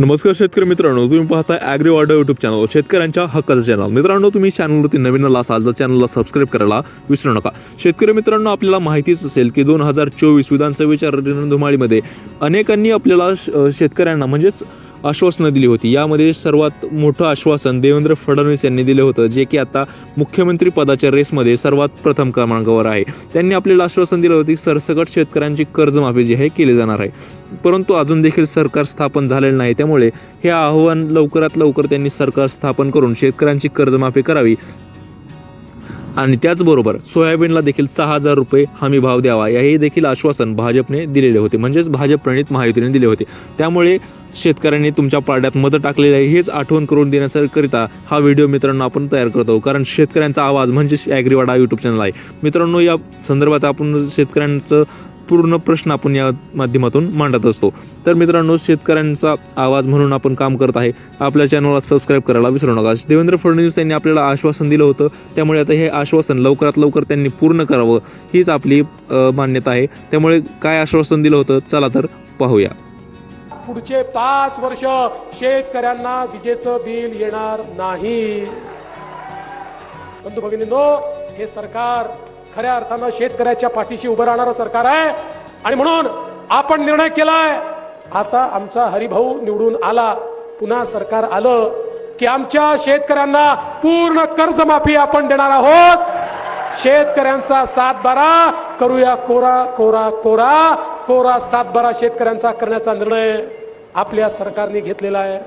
नमस्कार शेतकरी मित्रांनो तुम्ही पाहताय ॲग्री ऑर्डर युट्यूब चॅनल शेतकऱ्यांच्या हक्काचं चॅनल मित्रांनो तुम्ही चॅनलवरती नवीन आला असाल तर चॅनलला सबस्क्राईब करायला विसरू नका. शेतकरी मित्रांनो आपल्याला माहितीच असेल की दोन हजार चोवीस विधानसभेच्या रणधुमाळीमध्ये अनेकांनी आपल्याला शेतकऱ्यांना म्हणजेच आश्वासनं दिली होती. यामध्ये सर्वात मोठं आश्वासन देवेंद्र फडणवीस यांनी दिलं होतं जे की आता मुख्यमंत्री पदाच्या रेसमध्ये सर्वात प्रथम क्रमांकावर आहे. त्यांनी आपल्याला आश्वासन दिलं होतं की सरसकट शेतकऱ्यांची कर्जमाफी जी आहे केली जाणार आहे. परंतु अजून देखील सरकार स्थापन झालेलं नाही. त्यामुळे हे आव्हान लवकरात लवकर त्यांनी सरकार स्थापन करून शेतकऱ्यांची कर्जमाफी करावी. आणि त्याचबरोबर सोयाबीनला देखील सहा हजार रुपये हमी भाव द्यावा याही देखील आश्वासन भाजपने दिलेले होते. म्हणजेच भाजप प्रणित महायुतीने दिले होते. त्यामुळे शेतकऱ्यांनी तुमच्या पाड्यात मतं टाकलेली आहे हेच आठवण करून देण्याकरिता हा व्हिडिओ मित्रांनो आपण तयार करतो कारण शेतकऱ्यांचा आवाज म्हणजेच ॲग्रीवाडा यूट्यूब चॅनल आहे. मित्रांनो या संदर्भात आपण शेतकऱ्यांचं पूर्ण प्रश्न आपण या माध्यमातून मांडत असतो. तर मित्रांनो शेतकऱ्यांचा आवाज म्हणून आपण काम करत आहे. आपल्या चॅनलला सबस्क्राईब करायला विसरू नका. देवेंद्र फडणवीस यांनी आपल्याला आश्वासन दिलं होतं. त्यामुळे आता हे आश्वासन लवकरात लवकर त्यांनी पूर्ण करावं हीच आपली मान्यता आहे. त्यामुळे काय आश्वासन दिलं होतं चला तर पाहूया. पुढचे पाच वर्ष शेतकऱ्यांना विजेचं बिल येणार नाही. बंधू भगिनींनो हे सरकार खऱ्या अर्थानं शेतकऱ्याच्या पाठीशी उभं राहणारं सरकार आहे. आणि म्हणून आपण निर्णय केलाय आता आमचा हरिभाऊ निवडून आला पुन्हा सरकार आलं की आमच्या शेतकऱ्यांना पूर्ण कर्जमाफी आपण देणार आहोत. शेतकऱ्यांचा सात बारा करूया कोरा कोरा कोरा. कोरा सातबारा शेतकऱ्यांचा करण्याचा निर्णय आपल्या सरकारने घेतलेला आहे.